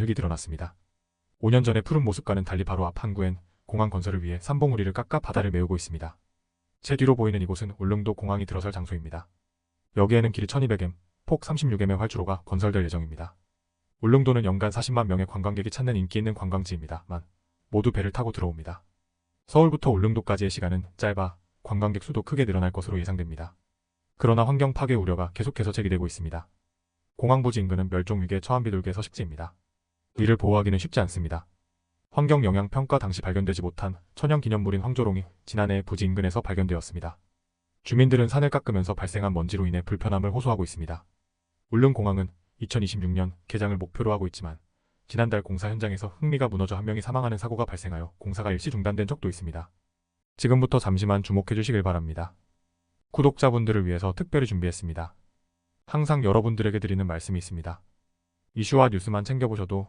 흙이 드러났습니다. 5년 전의 푸른 모습과는 달리 바로 앞 항구엔 공항 건설을 위해 삼봉우리를 깎아 바다를 메우고 있습니다. 제 뒤로 보이는 이곳은 울릉도 공항이 들어설 장소입니다. 여기에는 길이 1200m, 폭 36m의 활주로가 건설될 예정입니다. 울릉도는 연간 40만 명의 관광객이 찾는 인기 있는 관광지입니다만 모두 배를 타고 들어옵니다. 서울부터 울릉도까지의 시간은 짧아 관광객 수도 크게 늘어날 것으로 예상됩니다. 그러나 환경 파괴 우려가 계속해서 제기되고 있습니다. 공항 부지 인근은 멸종 위기에 처한 비둘기의 서식지입니다. 이를 보호하기는 쉽지 않습니다. 환경 영향 평가 당시 발견되지 못한 천연 기념물인 황조롱이 지난해 부지 인근에서 발견되었습니다. 주민들은 산을 깎으면서 발생한 먼지로 인해 불편함을 호소하고 있습니다. 울릉공항은 2026년 개장을 목표로 하고 있지만 지난달 공사 현장에서 흙미가 무너져 한 명이 사망하는 사고가 발생하여 공사가 일시 중단된 적도 있습니다. 지금부터 잠시만 주목해 주시길 바랍니다. 구독자분들을 위해서 특별히 준비했습니다. 항상 여러분들에게 드리는 말씀이 있습니다. 이슈와 뉴스만 챙겨보셔도